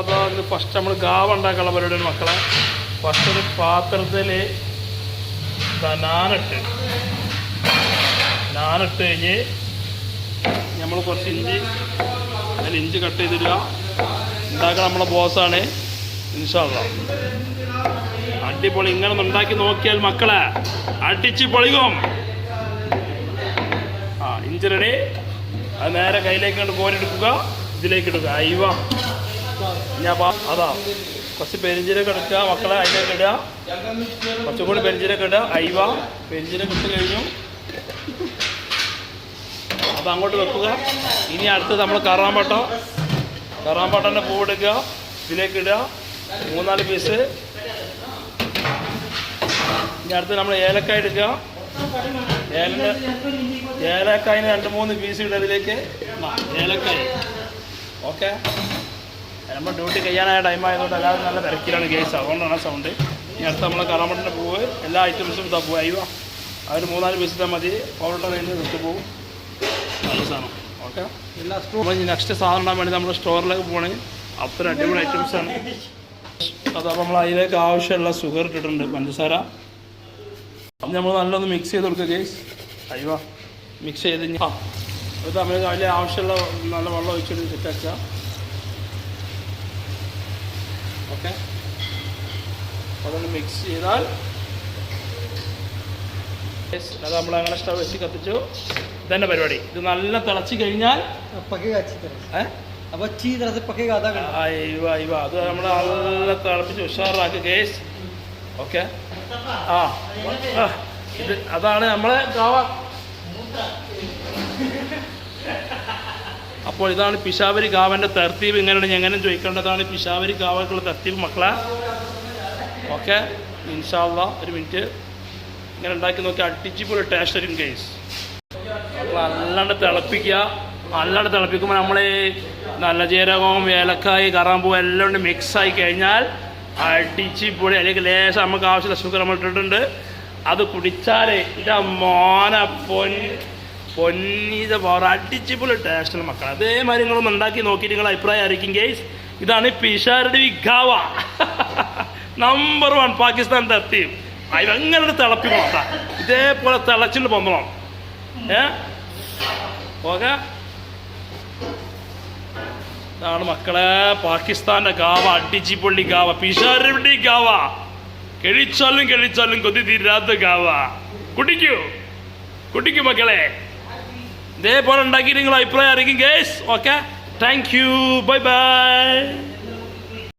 ഇത് ഫസ്റ്റ് നമ്മൾ ഗാവ ഉണ്ടാക്കാനുള്ള പരിപാടിയാണ് മക്കളെ. ഫസ്റ്റ് ഒരു പാത്രത്തിൽ നാനിട്ട്. നാനിട്ട് കഴിഞ്ഞ് നമ്മൾ കുറച്ച് ഇഞ്ചി അതിൽ ഇഞ്ചി കട്ട് ചെയ്തിടുക. ഉണ്ടാക്കാൻ നമ്മളെ ബോസാണ് ഇൻഷാള്ള അടിപൊളി. ഇങ്ങനെ ഉണ്ടാക്കി നോക്കിയാൽ മക്കളെ അടിച്ച് പൊളിക്കും ആ ഇഞ്ചി റെഡി അത് നേരെ കയ്യിലേക്ക് കൊണ്ട് കോരെടുക്കുക ഇതിലേക്ക് ഇടുക. അയവ ഞാൻ അതാ. കുറച്ച് പെരിഞ്ചീരൊക്കെ എടുക്കുക. മക്കളെ അതിലേക്ക് ഇടുക. കുറച്ചും കൂടി പെരിഞ്ചീരൊക്കെ ഇടുക. അയവ പെരിഞ്ചീരൊക്കെ ഇട്ട് കഴിഞ്ഞു. അപ്പം അങ്ങോട്ട് വെക്കുക. ഇനി അടുത്ത് നമ്മൾ കറാമ്പട്ട. കറാമ്പട്ടന്റെ പൂ എടുക്കുക. ഇതിലേക്ക് ഇടുക. മൂന്നാൽ പീസ്. ഇനി അടുത്ത് നമ്മൾ ഏലക്കായ എടുക്കുക. ഏലക്ക ഏലക്കായന് രണ്ട് മൂന്ന് പീസ് ഇടുക അതിലേക്ക് ഏലക്കായ. ഓക്കെ? നമ്മൾ ഡ്യൂട്ടി കഴിയാനായ ടൈം ആയതുകൊണ്ട് എല്ലാവരും നല്ല തിരക്കിലാണ് കേസ് അതുകൊണ്ടാണ് സൗണ്ട് ഇനി അടുത്ത നമ്മൾ കറാമ്പട്ടിന്റെ പൂവ് എല്ലാ ഐറ്റംസും ഇതാ പൂവ് അയ്യോ അവർ മൂന്നാൽ പീസ് മതി. പൗഡർ കഴിഞ്ഞ് നിർത്തി പോകും നല്ല സാധനം. ഓക്കെ എല്ലാ സ്റ്റോർ നെക്സ്റ്റ് സാധനം ഇടാൻ വേണ്ടി നമ്മൾ സ്റ്റോറിലേക്ക് പോകണേ അത്ര അടിപൊളി ഐറ്റംസ് ആണ്. അതപ്പോൾ നമ്മൾ അതിലേക്ക് ആവശ്യമുള്ള ഷുഗർ ഇട്ടിട്ടുണ്ട് പഞ്ചസാര. അപ്പം നമ്മൾ നല്ലൊന്ന് മിക്സ് ചെയ്ത് കൊടുക്കുക കേസ് അയ്യോ മിക്സ് ചെയ്ത് ആ അത് നമ്മൾ അതിൽ ആവശ്യമുള്ള നല്ല വെള്ളം ഒഴിച്ചിട്ട് സെറ്റാക്കുക ഓക്കെ അതൊന്ന് മിക്സ് ചെയ്താൽ അത് നമ്മൾ അങ്ങനെ സ്റ്റവ് വെച്ച് കത്തിച്ചു ഇതന്നെ പരിപാടി ഇത് നല്ല തിളച്ചു കഴിഞ്ഞാൽ അത് നമ്മൾ നല്ല തിളപ്പിച്ച് ഉഷാറാക്കി കേസ് ഓക്കെ ആ ഇത് അതാണ് നമ്മളെ ഗാവ അപ്പോൾ ഇതാണ് പിശാവരി ഗാവന്റെ തർത്തീവ് ഇങ്ങനെയാണ് എങ്ങനെ ചോദിക്കേണ്ടതാണ് പിശാവരി ഗാവക്കുള്ള തർത്തീവ് മക്കളെ? ഓക്കെ. ഇൻഷാള്ള ഒരു മിനിറ്റ്. ഇങ്ങനെ ഉണ്ടാക്കി നോക്കി അടിച്ചുപോലെ ടേസ്റ്റ് വരും കേസ് നല്ലാണ്ട് തിളപ്പിക്കുക. നല്ലാണ്ട് തിളപ്പിക്കുമ്പോൾ നമ്മൾ നല്ല ജീരകവും ഏലക്കായി കറാമ്പൂ എല്ലാം കൊണ്ട് മിക്സ് ആയി കഴിഞ്ഞാൽ അടിച്ച് പൊടി അല്ലെങ്കിൽ ലേശം നമുക്ക് ആവശ്യമുള്ള ഷുഗർ അത് കുടിച്ചാൽ ഇതാ മോന പൊന്നീത വേറെ അടിച്ച് പൊളി ടേസ്റ്റുള്ള മക്കൾ അതേമാതിരി നിങ്ങളൊന്ന് ഉണ്ടാക്കി നോക്കിയിട്ട് നിങ്ങളുടെ അഭിപ്രായം അറിയിക്കും ഗേസ് ഇതാണ് പിഷാരുടെ ഗാവ നമ്പർ വൺ പാകിസ്ഥാൻ തത്തി തിളപ്പി നോക്കാം. ഇതേപോലെ തിളച്ചിട്ട് പൊന്നണം ഏ? ഓക്കെ ഇതാണ് മക്കളെ പാകിസ്ഥാന്റെ ഗാവ അടിച്ചിപ്പള്ളി ഗാവ പിഷാരുടെ ഗാവ. കഴിച്ചാലും കഴിച്ചാലും കൊതി തീരാത്ത ഗാവ. കുടിക്കൂ. കുടിക്കൂ മക്കളെ. ഇതേപോലെ ഉണ്ടാക്കി നിങ്ങൾ അഭിപ്രായം അറിയിക്കും guys okay thank you bye bye